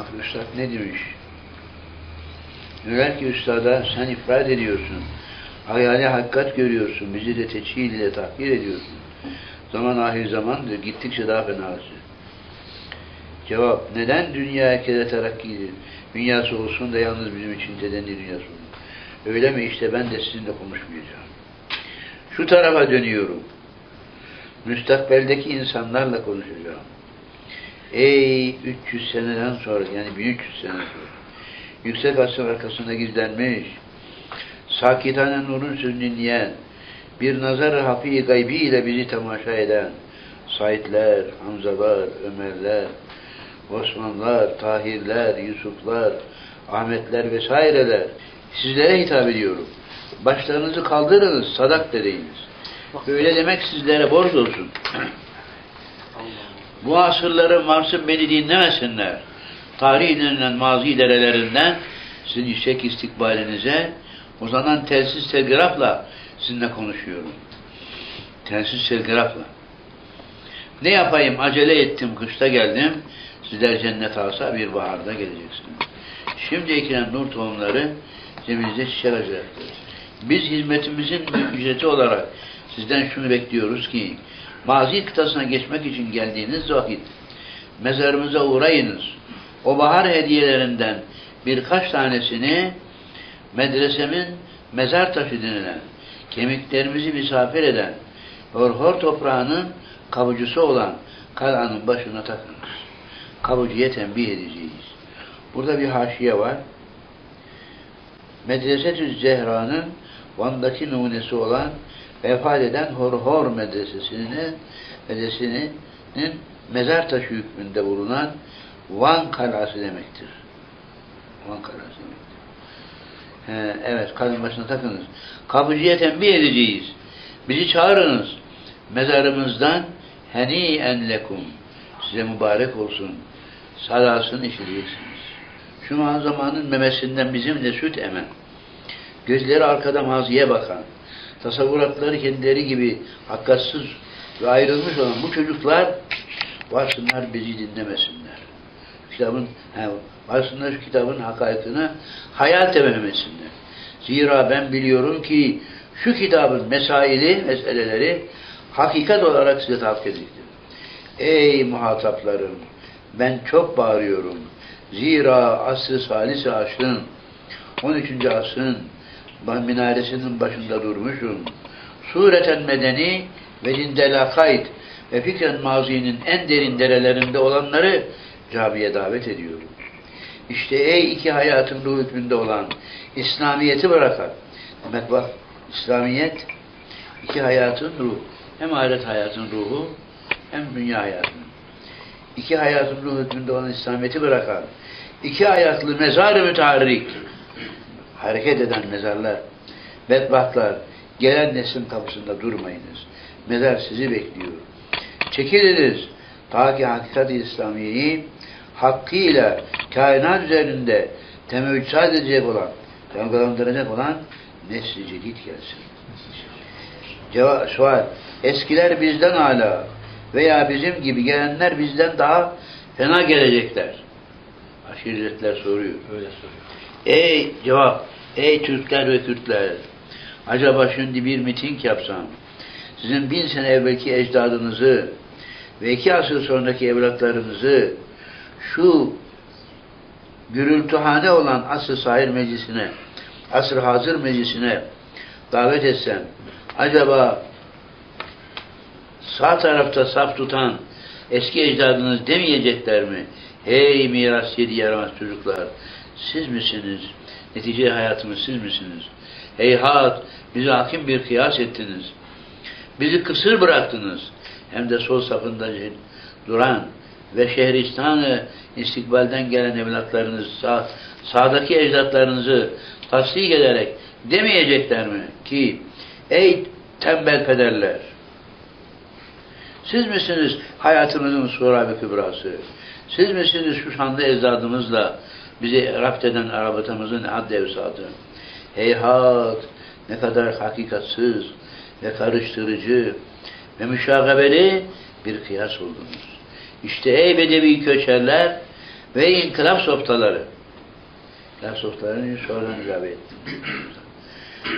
Bakın Üstad ne demiş? Diyorlar ki Üstad'a sen ifrat ediyorsun. Hayali hakikat görüyorsun. Bizi de teçhil ile tahkir ediyorsun. Zaman ahir zamandır. Gittikçe daha fenası. Cevap. Neden dünya kere terakkidir? Dünyası olsun da yalnız bizim için tedenni dünyası olur. Öyle mi? İşte ben de sizinle konuşmayacağım. Şu tarafa dönüyorum. Müstakbeldeki insanlarla konuşacağım. Ey 300 seneden sonra yani 1300 sene sonra yüksek asrın arkasında gizlenmiş sakitane nurun sözünü dinleyen bir nazar hafi gaybi ile bizi temaşa eden Saidler, Hamzalar, Ömerler, Osmanlar, Tahirler, Yusuflar, Ahmetler vesaireler sizlere hitap ediyorum. Başlarınızı kaldırınız, sadak dedeyiniz. Böyle demek sizlere borç olsun. Bu asırların varsın beni dinlemesinler. Tarih denilen mazi derelerinden sizin yüksek istikbalinize uzanan telsiz telgrafla sizinle konuşuyorum. Telsiz telgrafla. Ne yapayım? Acele ettim, kışta geldim. Sizler cennet alsa bir baharda geleceksiniz. Şimdi ekilen nur tohumları cebinizde çiçek açacaktır. Biz hizmetimizin ücreti olarak sizden şunu bekliyoruz ki mazi kıtasına geçmek için geldiğiniz vakit mezarımıza uğrayınız. O bahar hediyelerinden birkaç tanesini medresemin mezar taşı denilen, kemiklerimizi misafir eden, horhor toprağının kavucusu olan kalanın başına takınız. Kavucuya tembih edeceğiz. Burada bir haşiye var. Medresetü Zehra'nın Van'daki numunesi olan vefat eden Horhor medresesinin medresesinin mezar taşı hükmünde bulunan Van kalası demektir. Van kalası demektir. He, evet, kalın başına takınız. Kapıcıya tembih edeceğiz. Bizi çağırınız. Mezarımızdan heni en lekum. Size mübarek olsun. Salasını işleyeceksiniz. Şu an zamanın memesinden bizimle süt emen. Gözleri arkada maziye bakan. Tasavvuratları kendileri gibi hakkatsız ve ayrılmış olan bu çocuklar varsınlar bizi dinlemesinler. Kitabın, he, varsınlar şu kitabın hakaikini hayal temem etsinler. Zira ben biliyorum ki şu kitabın mesaili, meseleleri hakikat olarak size tavsiye edildi. Ey muhataplarım! Ben çok bağırıyorum. Zira asr-ı salisi asrın, 13. asrın minaresinin başında durmuşum. Sureten medeni ve dindelakayt ve fikren mazinin en derin derelerinde olanları camiye davet ediyorum. İşte ey iki hayatın ruh hükmünde olan İslamiyet'i bırakan, demek bak İslamiyet iki hayatın ruhu, hem ahiret hayatın ruhu hem dünya hayatının. İki hayatın ruh hükmünde olan İslamiyet'i bırakan, iki ayaklı mezar-ı müteharrik, hareket eden mezarlar, bedbahtlar, gelen neslin kapısında durmayınız. Mezar sizi bekliyor. Çekiliniz ta ki hakikat-i İslamiye'yi hakkıyla kainat üzerinde temevcüsat edecek olan, dalgalandıracak olan nesli cedid gelsin. Cevap, sual. Eskiler bizden hala veya bizim gibi gelenler bizden daha fena gelecekler. Aşiretler soruyor. Öyle soruyor. Ey cevap, ey Türkler ve Kürtler, acaba şimdi bir miting yapsam, sizin bin sene evvelki ecdadınızı ve iki asır sonraki evlatlarınızı şu gürültühane olan asr sahir meclisine, asr hazır meclisine davet etsem, acaba sağ tarafta saf tutan eski ecdadınız demeyecekler mi? Hey miras yedi yaramaz çocuklar, siz misiniz? Netice hayatımız siz misiniz? Heyhat, bizi hakim bir kıyas ettiniz. Bizi kısır bıraktınız. Hem de sol safında duran ve Şehristan'ı istikbalden gelen evlatlarınız, sağ, sağdaki ecdatlarınızı tasdik ederek demeyecekler mi ki ey tembel pederler siz misiniz hayatımızın sura kübrası? Siz misiniz şu şanlı ecdadımızla bizi rapt eden arabatamızın had evsadı? Heyhat ne kadar hakikatsız ve karıştırıcı ve müşagabeli bir kıyas oldunuz. İşte ey bedevi köçerler ve inkılap softaları. İnkılap softalarını sonradan ilave ettim.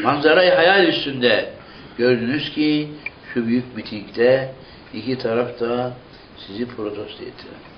Manzarayı hayal üstünde gördünüz ki şu büyük mitingde iki taraf da sizi protesto ettiler.